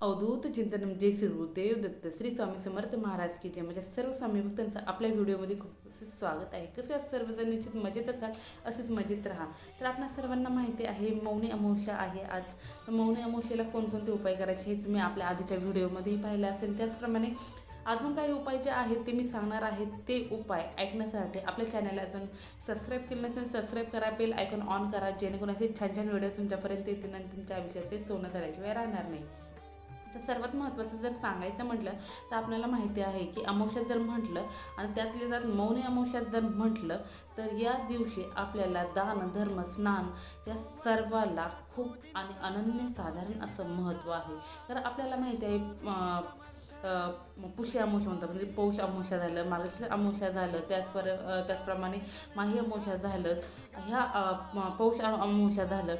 अवधूत चिंतन जय श्री गुरुदेव दत्त श्री स्वामी समर्थ महाराज की जय. म्हणजे सर्व स्वामी भक्तांचं आपल्या व्हिडिओमध्ये खूप स्वागत आहे. कसं सर्वजण? निश्चित मजेत असाल? असेच मजेत राहा. तर आपल्या सर्वांना माहिती आहे मौनी अमावस्या आहे आज. तर मौनी अमावस्येला कोणकोणते उपाय करायचे हे तुम्ही आपल्या आधीच्या व्हिडिओमध्येही पाहिलं असेल. त्याचप्रमाणे अजून काही उपाय जे आहेत ते मी सांगणार आहे. ते उपाय ऐकण्यासाठी आपल्या चॅनलला अजून सबस्क्राईब केलं नसेल सबस्क्राईब करा. बेल ऐकून ऑन करा. जेणेकरून असे छान छान व्हिडिओ तुमच्यापर्यंत येतील आणि तुमच्या आयुष्याचे सोनं झाल्याशिवाय राहणार नाही. तर सर्वात महत्त्वाचं जर सांगायचं म्हटलं तर आपल्याला माहिती आहे की अमावस्यात जर म्हटलं आणि त्यातले जर मौनी अमावस्यात जर म्हटलं तर या दिवशी आपल्याला दान धर्म स्नान या सर्वाला खूप आणि अनन्यसाधारण असं महत्त्व आहे. तर आपल्याला माहिती आहे अं, अं, पुष्य म्हणतात म्हणजे पौष अमावस्या झालं मार्गशीर अमावस्या झालं त्याचपर त्याचप्रमाणे माही अमावस्या झालं ह्या पौष अमावस्या झालं.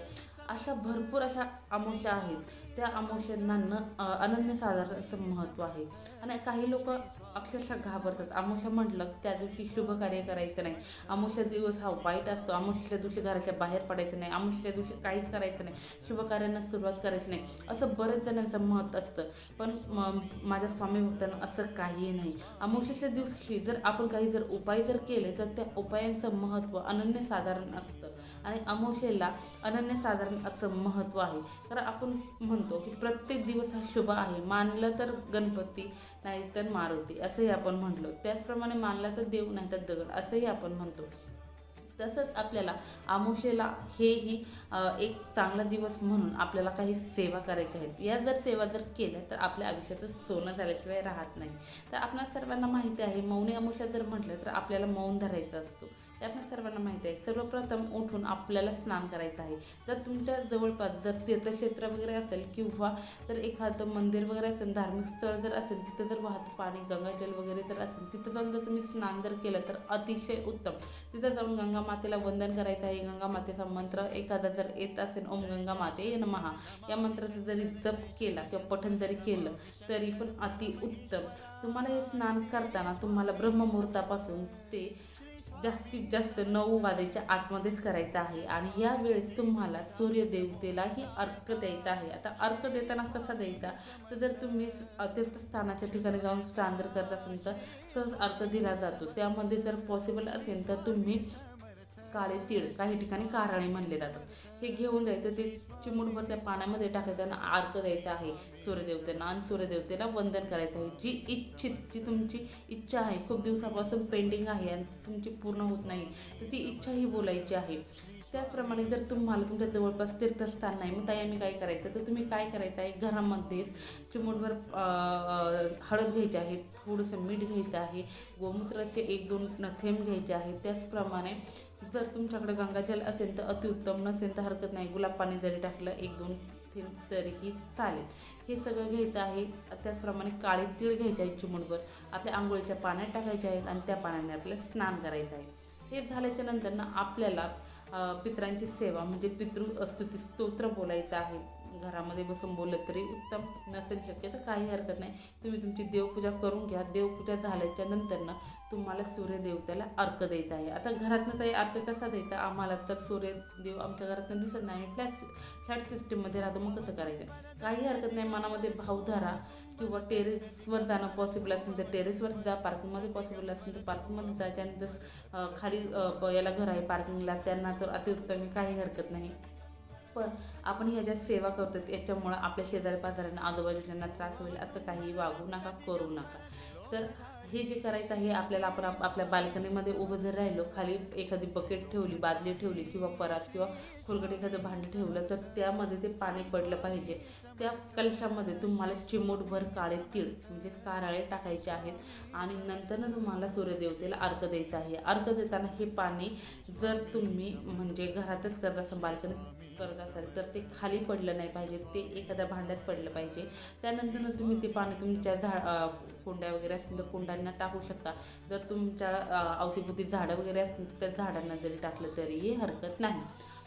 अशा भरपूर अशा अमावस्या आहेत. त्या अमावस्यांना न अं, अनन्यसाधारण महत्त्व आहे. आणि काही लोक अक्षरशः घाबरतात. अमावस्या म्हटलं की त्या दिवशी शुभ कार्य करायचं नाही. अमावस्या दिवस हा वाईट असतो. अमावस्याच्या दिवशी घराच्या बाहेर पडायचं नाही. अमावस्याच्या दिवशी काहीच करायचं नाही. शुभ कार्यांना सुरुवात करायची नाही. असं बरेच जणांचं मत असतं. पण माझ्या स्वामी भक्तांना असं काही नाही. अमावस्याच्या दिवशी जर आपण काही जर उपाय जर केले तर त्या उपायांचं महत्त्व अनन्यसाधारण असतं. आणि अमावस्येला अनन्यसाधारण असं महत्त्व आहे. कारण आपण म्हणतो की प्रत्येक दिवस हा शुभ आहे. मानलं तर गणपती नाहीतर मारुती असंही आपण म्हटलो. त्याचप्रमाणे मानला तर देव नाहीतर दगड असंही आपण म्हणतो. तसंच आपल्याला आमुषेला हेही एक चांगला दिवस म्हणून आपल्याला काही सेवा करायच्या आहेत. या जर सेवा जर केल्या तर आपल्या आयुष्याचं सोनं झाल्याशिवाय राहत नाही. तर आपल्या सर्वांना माहिती आहे मौनी अमुषा जर म्हटलं तर आपल्याला मौन धरायचं असतो. हे आपण सर्वांना माहिती आहे. सर्वप्रथम उठून आपल्याला स्नान करायचं आहे. जर तुमच्या जवळपास जर तीर्थक्षेत्र वगैरे असेल किंवा जर एखादं मंदिर वगैरे असेल धार्मिक स्थळ जर असेल तिथं जर वाहत पाणी गंगाजल वगैरे जर असेल तिथं जाऊन जर तुम्ही स्नान जर केलं तर अतिशय उत्तम. तिथं जाऊन गंगा मातेला वंदन करायचं आहे. गंगा मातेचा मंत्र एखादा जर येत असेल ओम गंगा माते नमहा या मंत्राचा जरी जप केला किंवा पठण जरी केलं तरी पण अति उत्तम. तुम्हाला हे स्नान करताना तुम्हाला ब्रह्ममुहूर्तापासून ते जास्तीत जास्त नऊ वाजेच्या आतमध्येच करायचं आहे. आणि या वेळेस तुम्हाला सूर्यदेवतेलाही अर्क द्यायचा आहे. आता अर्क देताना कसा द्यायचा? तर जर तुम्ही तीर्थस्थानाच्या ठिकाणी जाऊन स्नान जर करत असाल तर सहज अर्क दिला जातो. त्यामध्ये जर पॉसिबल असेल तर तुम्ही काळे तीळ काही ठिकाणी कारळे म्हणले जातात. हे घेऊन जायचं ते चिमूटभर त्या पाण्यामध्ये टाकायचं आणि अर्क द्यायचा आहे. सूर्यदेवतेला आणि सूर्यदेवतेला वंदन करायचं आहे. जी इच्छित जी तुमची इच्छा आहे खूप दिवसापासून पेंडिंग आहे आणि तुमची पूर्ण होत नाही तर ती इच्छा ही बोलायची आहे. त्याचप्रमाणे जर तुम्हाला तुमच्या जवळपास तीर्थस्थान नाही मग ताई आम्ही काय करायचं? तर तुम्ही काय करायचं आहे? घरामध्येच चिमूटभर हळद घ्यायची आहे थोडंसं मीठ घ्यायचं आहे गोमूत्राचे एक दोन थेंब घ्यायचे आहेत. त्याचप्रमाणे जर तुमच्याकडे गंगाजल असेल तर अतिउत्तम नसेल तर हरकत नाही. गुलाब पाणी जरी टाकलं एक दोन थेंब तरीही चालेल. हे सगळं घ्यायचं आहे. त्याचप्रमाणे काळे तीळ घ्यायचे आहेत चिमूटभर. आपल्या आंघोळीच्या पाण्यात टाकायचे आहेत आणि त्या पाण्याने आपल्याला स्नान करायचं आहे. हे झाल्याच्यानंतर ना आपल्याला पितरांची सेवा म्हणजे पितृ स्तुती स्तोत्र बोलायचं आहे. घरामध्ये बसून बोललं तरी उत्तम नसेल शक्य तर काही हरकत नाही. तुम्ही तुमची देवपूजा करून घ्या. देवपूजा झाल्याच्यानंतर ना तुम्हाला सूर्यदेवतेला अर्क द्यायचा आहे. आता घरातनं ताई अर्क कसा द्यायचा? आम्हाला तर सूर्यदेव आमच्या घरातनं दिसत नाही. आम्ही फ्लॅट फ्लॅट सिस्टीममध्ये राहतो मग कसं करायचं? काही हरकत नाही. मनामध्ये भाव धरा किंवा टेरेसवर जाणं पॉसिबल असेल तर टेरेसवर जा. पार्किंगमध्ये पॉसिबल असेल तर पार्किंगमध्ये जा. त्यानंतर खाली याला घर आहे पार्किंगला त्यांना तर अतिउत्तम मी काही हरकत नाही. पण आपण ह्या सेवा करतो याच्यामुळं आपल्या शेजारी पाजाऱ्यांना आजूबाजूच्यांना त्रास होईल असं काही वागू नका करू नका. तर हे जे करायचं आहे आपल्याला आपण आपल्या बाल्कनीमध्ये उभं जर राहिलो खाली एखादी बकेट ठेवली बादली ठेवली किंवा परात किंवा खोलगट एखादं भांडं ठेवलं तर त्यामध्ये ते पाणी पडलं पाहिजे. त्या कलशामध्ये तुम्हाला चिमूटभर काळे तीळ म्हणजेच कारळे टाकायचे आहेत आणि नंतर तुम्हाला सूर्यदेवतेला अर्क द्यायचा आहे. अर्क देताना हे पाणी जर तुम्ही म्हणजे घरातच करत असाल बाल्कनीत करत असाल तर ते खाली पडलं नाही पाहिजे ते एखाद्या भांड्यात पडलं पाहिजे. त्यानंतर तुम्ही ते पाणी तुमच्या झाड कुंड्या वगैरे असतील तर कुंड्यांना टाकू शकता. जर तुमच्या अवतीभोवती झाडं वगैरे असतील तर त्या झाडांना जरी टाकलं तरीही हरकत नाही.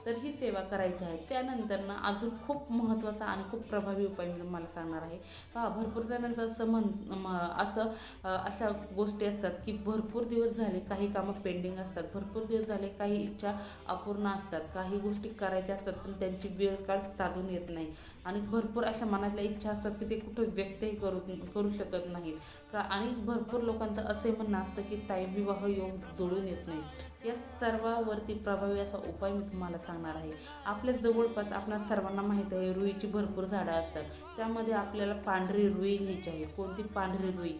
तर ही सेवा करायची आहे. त्यानंतर ना अजून खूप महत्त्वाचा आणि खूप प्रभावी उपाय मी तुम्हाला सांगणार आहे. पहा भरपूर जणांचं असं म्हण म- असं अशा गोष्टी असतात की भरपूर दिवस झाले काही कामं पेंडिंग असतात. भरपूर दिवस झाले काही इच्छा अपूर्ण असतात. काही गोष्टी करायच्या असतात पण त्यांची वेळ काळ साधून येत नाही. आणि भरपूर अशा मनातल्या इच्छा असतात की ते कुठं व्यक्तही करू करू शकत नाहीत. का आणि भरपूर लोकांचं असे म्हणणं असतं की ताई विवाह योग जुळून येत नाही. या सर्वावरती प्रभावी असा उपाय मी तुम्हाला सांगणार आहे. आपल्या जवळपास आपल्या सर्वांना माहीत आहे रुईची भरपूर झाडं असतात. त्यामध्ये आपल्याला पांढरी रुई घ्यायची आहे. कोणती पांढरी रुई?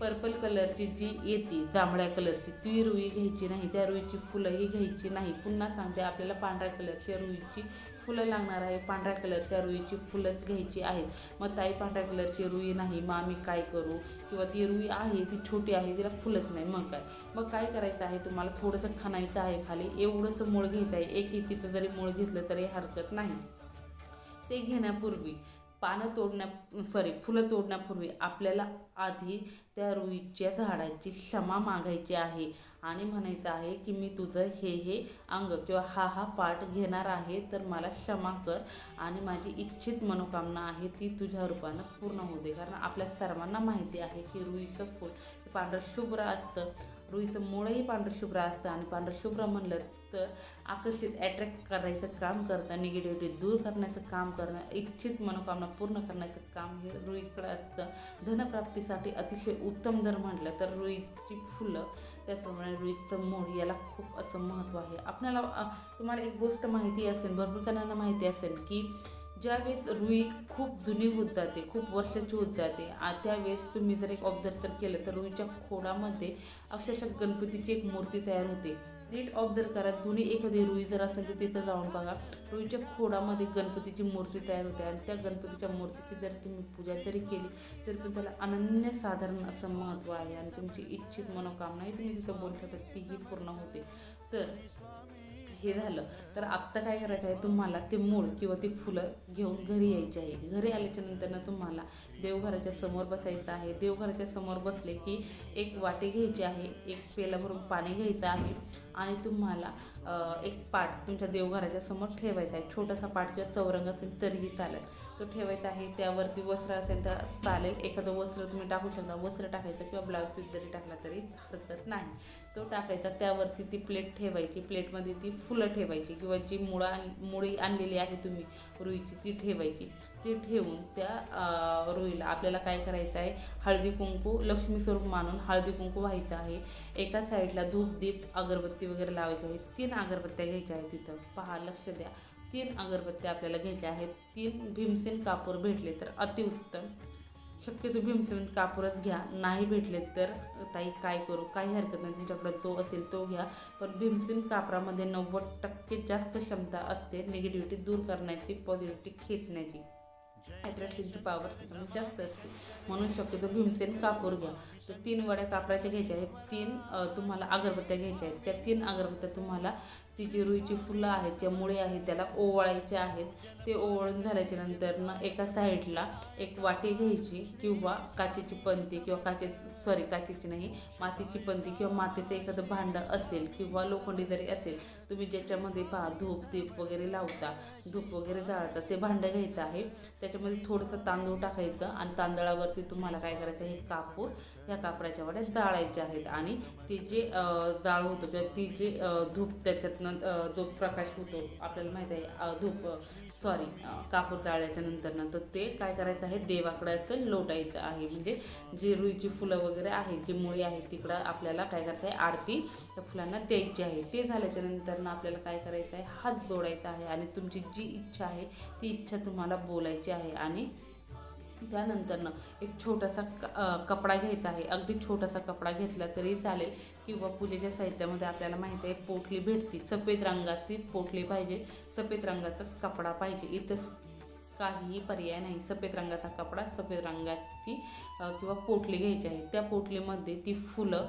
पर्पल कलरची जी येते जांभळ्या कलरची ती रुई घ्यायची नाही. त्या रुईची फुलंही घ्यायची नाही. पुन्हा सांगते आपल्याला पांढऱ्या कलरच्या रुईची फुलं लागणार आहे. पांढऱ्या कलरच्या रुईची फुलंच घ्यायची आहेत. मग ताई पांढऱ्या कलरची रुई नाही मग आम्ही काय करू? किंवा ती रुई आहे ती छोटी आहे तिला फुलंच नाही मग काय? मग काय करायचं आहे तुम्हाला? थोडंसं खणायचं आहे खाली. एवढंसं मूळ घ्यायचं आहे. एक एकीचं जरी मूळ घेतलं तरी हरकत नाही. ते घेण्यापूर्वी पानं तोडण्या सॉरी फुलं तोडण्यापूर्वी आपल्याला आधी त्या रुईच्या झाडाची क्षमा मागायची आहे आणि म्हणायचं आहे की मी तुझं हे हे अंग किंवा हा हा पाठ घेणार आहे तर मला क्षमा कर आणि माझी इच्छित मनोकामना आहे ती तुझ्या रूपानं पूर्ण होऊ दे. कारण आपल्या सर्वांना माहिती आहे की रुईचं फूल पांढरं शुभ्र असतं. रुईचं मुळंही पांढरशुभ्र असतं आणि पांढरशुभ्र म्हणलं तर आकर्षित अट्रॅक्ट करायचं काम करतं निगेटिव्हिटी दूर करण्याचं काम करणं इच्छित मनोकामना पूर्ण करण्याचं काम हे रुईकडं असतं. धनप्राप्तीसाठी अतिशय उत्तम जर म्हटलं तर रुईची फुलं त्याचप्रमाणे रुईचं मूळ याला खूप असं महत्त्व आहे. आपल्याला तुम्हाला एक गोष्ट माहिती असेल भरपूर जणांना माहिती असेल की ज्यावेळेस रुई खूप जुनी होत जाते खूप वर्षाची होत जाते आ त्यावेळेस तुम्ही जर एक ऑब्झर्व केलं तर रुईच्या खोडामध्ये अक्षरशः गणपतीची एक मूर्ती तयार होते. नीट ऑब्झर्व करा जुनी एखादी रुई जर असेल तर तिथं जाऊन बघा. रुईच्या खोडामध्ये गणपतीची मूर्ती तयार होते आणि त्या गणपतीच्या मूर्तीची जर तुम्ही पूजा जरी केली तरी पण त्याला अनन्यसाधारण असं महत्त्व आहे आणि तुमची इच्छित मनोकामनाही तुम्ही तिथं बोलू शकता तीही पूर्ण होते. तर हे झालं. तर आत्ता काय करायचं आहे तुम्हाला ते मूळ किंवा ती फुलं घेऊन घरी यायची आहे. घरी आल्याच्या नंतरनं तुम्हाला देवघराच्या समोर बसायचं आहे. देवघराच्या समोर बसले की एक वाटी घ्यायची आहे एक पेला भरून पाणी घ्यायचं आहे. आणि तुम्हाला एक पाट तुमच्या देवघराच्या समोर ठेवायचा आहे. छोटासा पाट किंवा चौरंग असेल तरीही चालेल. तो ठेवायचा आहे. त्यावरती वस्त्र असेल तर चालेल. एखादं वस्त्र तुम्ही टाकू शकता. वस्त्र टाकायचं किंवा ब्लाऊज पीस जरी टाकला तरी हरकत नाही. तो टाकायचा. त्यावरती ती प्लेट ठेवायची. प्लेटमध्ये ती फुलं ठेवायची किंवा जी मुळा मुळी आणलेली आहे तुम्ही रुईची ती ठेवायची. ती ठेवून त्या रुईला आपल्याला काय करायचं आहे? हळदी कुंकू लक्ष्मी स्वरूप मानून हळदी कुंकू व्हायचं आहे. एका साईडला धूप दीप अगरबत्ती वगैरे लावायची आहे तीन अगरबत्त्या घ्यायच्या आहेत तिथं. पहा लक्ष द्या. तीन अगरबत्त्या आपल्याला घ्यायच्या आहेत. तीन भीमसेन कापूर भेटले तर अतिउत्तम. शक्यतो भीमसेन कापूरच घ्या. नाही भेटले तर ताई काय करू? काही हरकत नाही. तुमच्याकडे जो असेल तो घ्या. पण भीमसेन कापरामध्ये नव्वद टक्के जास्त क्षमता असते निगेटिव्हिटी दूर करण्याची पॉझिटिव्हिटी खेचण्याची. अट्रॅक्शनची पावर जास्त असते. म्हणून शक्यतो भीमसेन कापूर घ्या. तर तीन वड्या कापराच्या घ्यायच्या आहेत. तीन तुम्हाला अगरबत्त्या घ्यायच्या आहेत. त्या तीन अगरबत्त्या तुम्हाला ती जी रुईची फुलं आहेत त्या मुळे आहेत त्याला ओवाळायचे आहेत ते ओवाळून झाल्याच्यानंतर ना एका साईडला एक वाटी घ्यायची किंवा काचेची पंती किंवा काचे सॉरी काचेची नाही मातीची पंती किंवा मातीचं एखादं भांडं असेल किंवा लोखंडी जरी असेल तुम्ही ज्याच्यामध्ये पहा धूप दीप वगैरे लावता धूप वगैरे जाळता ते भांडं घ्यायचं आहे. त्याच्यामध्ये थोडंसं तांदूळ टाकायचं आणि तांदळावरती तुम्हाला काय करायचं हे कापूर ह्या कापडाच्या वड्या जाळायच्या आहेत. आणि ते जे जाळ होतं किंवा ती जे धूप त्याच्यातनं जो प्रकाश होतो आपल्याला माहीत आहे धूप सॉरी कापूर जाळल्याच्या नंतर तर ते काय करायचं आहे देवाकडे असं लोटायचं आहे. म्हणजे जे रुईची फुलं वगैरे आहेत जी मुळी आहेत तिकडं आपल्याला काय करायचं आहे आरती त्या फुलांना द्यायची आहे. ते झाल्याच्या नंतरनं आपल्याला काय करायचं आहे हात जोडायचा आहे. आणि तुमची जी इच्छा आहे ती इच्छा तुम्हाला बोलायची आहे. आणि त्यानंतरनं एक छोटासा क कपडा घ्यायचा आहे. अगदी छोटासा कपडा घेतला तरी चालेल. किंवा पूजेच्या साहित्यामध्ये आपल्याला माहिती आहे पोटली भेटती. सफेद रंगाचीच पोटली पाहिजे. सफेद रंगाचाच कपडा पाहिजे. इथंच काहीही पर्याय नाही. सफेद रंगाचा कपडा सफेद रंगाची किंवा पोटली घ्यायची आहे. त्या पोटलीमध्ये ती फुलं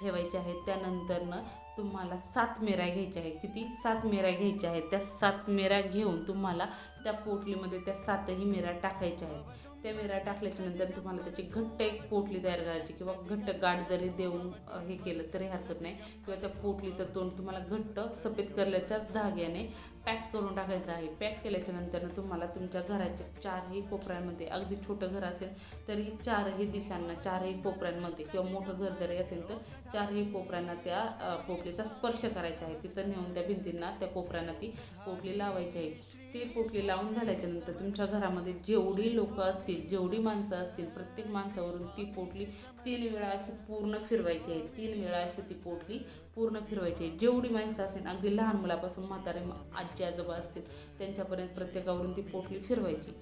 ठेवायची आहेत. त्यानंतरनं तुम्हाला सात मेऱ्या घ्यायच्या आहेत. किती? सात मेऱ्या घ्यायच्या आहेत. त्या सात मेऱ्या घेऊन तुम्हाला त्या पोटलीमध्ये त्या सातही मेऱ्या टाकायच्या आहेत. त्या मिऱ्या टाकल्याच्या नंतर तुम्हाला त्याची घट्ट एक पोटली तयार करायची किंवा घट्ट गाठ जरी देऊन हे केलं तरी हरकत नाही. किंवा त्या पोटलीचं तोंड तुम्हाला घट्ट सफेद करल्याच्याच धाग्याने पॅक करून टाकायचं आहे. पॅक केल्याच्यानंतर तुम्हाला तुमच्या घराच्या चारही कोपऱ्यांमध्ये अगदी छोटं घर असेल तरी चारही दिशांना चारही कोपऱ्यांमध्ये किंवा मोठं घर जरी असेल तर चारही कोपऱ्यांना त्या पोटलीचा स्पर्श करायचा आहे. तिथं नेऊन त्या भिंतींना त्या कोपऱ्यांना ती पोटली लावायची आहे. ती पोटली लावून झाल्याच्यानंतर तुमच्या घरामध्ये जेवढी लोकं असतील जेवढी माणसं असतील प्रत्येक माणसावरून ती पोटली तीन वेळा अशी पूर्ण फिरवायची आहे. तीन वेळा अशी ती पोटली पूर्ण फिरवायची. आहे जेवढी माणसं असेल अगदी लहान मुलापासून म्हातारे आजी आजोबा असतील त्यांच्यापर्यंत प्रत्येकावरून ती पोटली फिरवायची.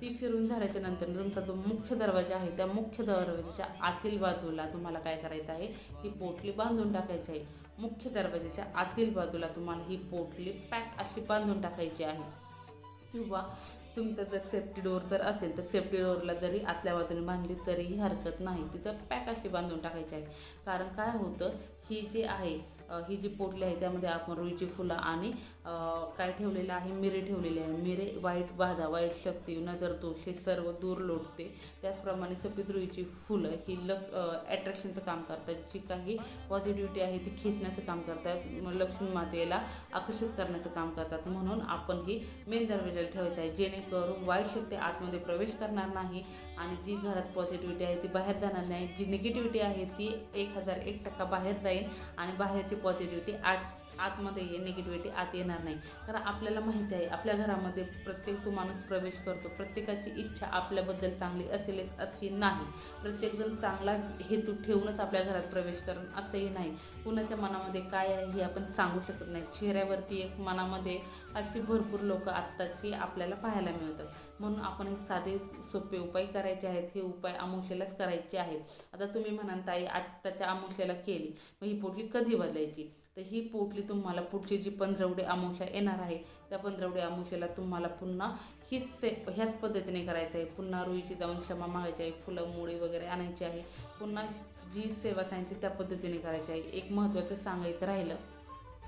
ती फिरून झाल्याच्यानंतर तुमचा जो मुख्य दरवाजा आहे त्या मुख्य दरवाजाच्या आतील बाजूला तुम्हाला काय करायचं आहे ही पोटली बांधून टाकायची आहे. मुख्य दरवाजाच्या आतील बाजूला तुम्हाला ही पोटली पॅक अशी बांधून टाकायची आहे. किंवा तुमचं जर सेफ्टी डोअर जर असेल तर सेफ्टी डोअरला जरी आतल्या बाजूने बांधली तरीही हरकत नाही. तिथं पॅक अशी बांधून टाकायची आहे. कारण काय होतं ही जी आहे ही जी पोटली आहे त्यामध्ये आपण रुईची फुलं आणि काय ठेवलेलं आहे मिरे ठेवलेले आहे. मिरे वाईट बाधा वाईट शक्ती नजर दोष हे सर्व दूर लोटते. त्याचप्रमाणे सफेद रुईची फुलं ही लक ॲट्रॅक्शनचं काम करतात. जी काही पॉझिटिव्हिटी आहे ती खेचण्याचं काम करतात. लक्ष्मी मातेला आकर्षित करण्याचं काम करतात. म्हणून आपण ही मेन दरवाजाला ठेवायचं आहे. जेणेकरून वाईट शक्ती आतमध्ये प्रवेश करणार नाही आणि जी घरात पॉझिटिव्हिटी आहे ती बाहेर जाणार नाही. जी निगेटिव्हिटी आहे ती एक हजार एक टक्का बाहेर जाईल आणि बाहेरची पॉझिटिव्हिटी आत आतमध्ये ये निगेटिव्हिटी आत येणार नाही. कारण आपल्याला माहिती आहे आपल्या घरामध्ये प्रत्येक जो माणूस प्रवेश करतो. प्रत्येकाची इच्छा आपल्याबद्दल चांगली असेलच अशी नाही. प्रत्येकजण चांगला हेतू ठेवूनच आपल्या घरात प्रवेश करणं असंही नाही. कुणाच्या मनामध्ये काय आहे हे आपण सांगू शकत नाही. चेहऱ्यावरती एक मनामध्ये अशी भरपूर लोक आत्ताची आपल्याला पाहायला मिळतात. म्हणून आपण हे साधे सोपे उपाय करायचे आहेत. हे उपाय अमावस्येलाच करायचे आहेत. आता तुम्ही म्हणाल ताई आत्ताच्या अमावस्येला केली. मग ही पोटली कधी बदलायची? तर ही पोटली तुम्हाला पुढची जी पंधरवडी अमावस्या येणार आहे त्या पंधरवडी अमावस्येला तुम्हाला पुन्हा हीच से ह्याच पद्धतीने करायचं आहे. पुन्हा रुईची जाऊन क्षमा मागायची आहे फुलं मुळी वगैरे आणायची आहे. पुन्हा जी सेवा सांगायची त्या पद्धतीने करायची आहे. एक महत्त्वाचं सांगायचं राहिलं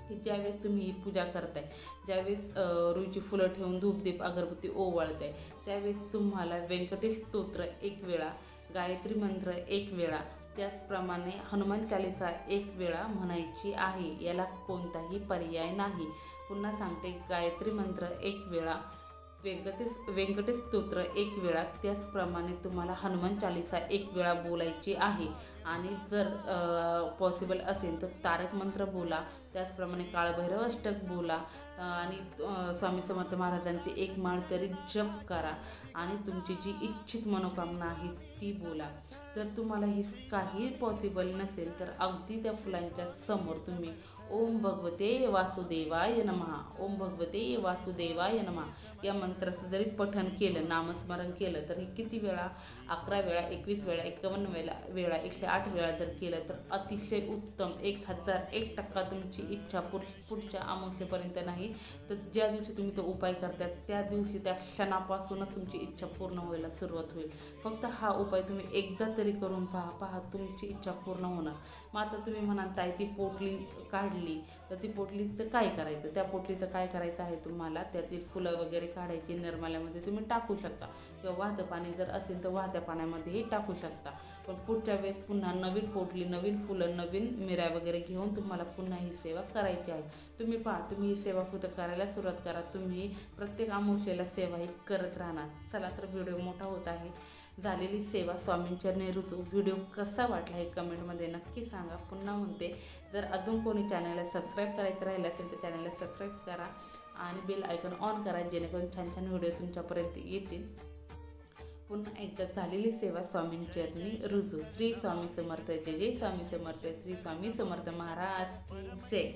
की ज्यावेळेस तुम्ही ही पूजा करताय ज्यावेळेस रुईची फुलं ठेवून धूपदीप अगरबत्ती ओवाळताय त्यावेळेस तुम्हाला व्यंकटेश स्तोत्र एक वेळा गायत्री मंत्र एक वेळा त्याचप्रमाणे हनुमान चालिसा एक वेळा म्हणायची आहे याला कोणताही पर्याय नाही. पुन्हा सांगते गायत्री मंत्र एक वेळा व्यंकटेश व्यंकटेश स्तोत्र एक वेळा त्याचप्रमाणे तुम्हाला हनुमान चालिसा एक वेळा बोलायची आहे. आणि जर पॉसिबल असेल तर तारक मंत्र बोला त्याचप्रमाणे काळभैरव अष्टक बोला आणि स्वामी समर्थ महाराजांची एक माळ तरी जप करा. आणि तुमची जी इच्छित मनोकामना आहे ती बोला. तर तुम्हाला हे काही पॉसिबल नसेल तर अगदी त्या फुलांच्या समोर तुम्ही ओम भगवते वासुदेवाय नमहा ओम भगवते वासुदेवाय नमहा या मंत्राचं जरी पठन केलं नामस्मरण केलं तर हे किती वेळा? अकरा वेळा एकवीस वेळा एकावन्न वेळा वेळा एकशे आठ वेळा जर केलं तर अतिशय उत्तम. एक हजार एक टक्का तुमची इच्छा पुढ पुढच्या अमावस्येपर्यंत नाही. तर ज्या दिवशी तुम्ही तो उपाय करता त्या दिवशी त्या क्षणापासूनच तुमची इच्छा पूर्ण व्हायला सुरुवात होईल. फक्त हा उपाय तुम्ही एकदा तरी करून पहा पहा तुमची इच्छा पूर्ण होणार. मग आता तुम्ही म्हणाल ताई ती पोटली काढली तर ती पोटलीचं काय करायचं? त्या पोटलीचं काय करायचं आहे तुम्हाला? त्यातील फुलं वगैरे काढायची निर्माल्यामध्ये तुम्ही टाकू शकता. किंवा वाहतं पाणी जर असेल तर वाहत्या पाण्यामध्येही टाकू शकता. पण पुढच्या वेळेस पुन्हा नवीन पोटली नवीन फुलं नवीन मिऱ्या वगैरे घेऊन तुम्हाला पुन्हा ही सेवा करायची आहे. तुम्ही पहा तुम्ही ही सेवा फक्त करायला सुरुवात करा. तुम्ही प्रत्येक अमावस्येला सेवा ही करत राहणार. चला तर व्हिडिओ मोठा होत आहे. झालेली सेवा स्वामींच्या रुजू व्हिडिओ कसा वाटला हे कमेंटमध्ये नक्की सांगा. पुन्हा म्हणते जर अजून कोणी चॅनलला सबस्क्राईब करायचं राहिलं असेल तर चॅनलला सबस्क्राईब करा आणि बेल आयकॉन ऑन करा जेणेकरून छान छान व्हिडिओ तुमच्यापर्यंत येतील. पुन्हा एकदा झालेली सेवा स्वामींचरणी रुजू. श्री स्वामी समर्थ. जय जय स्वामी समर्थ. श्री स्वामी समर्थ महाराज जय.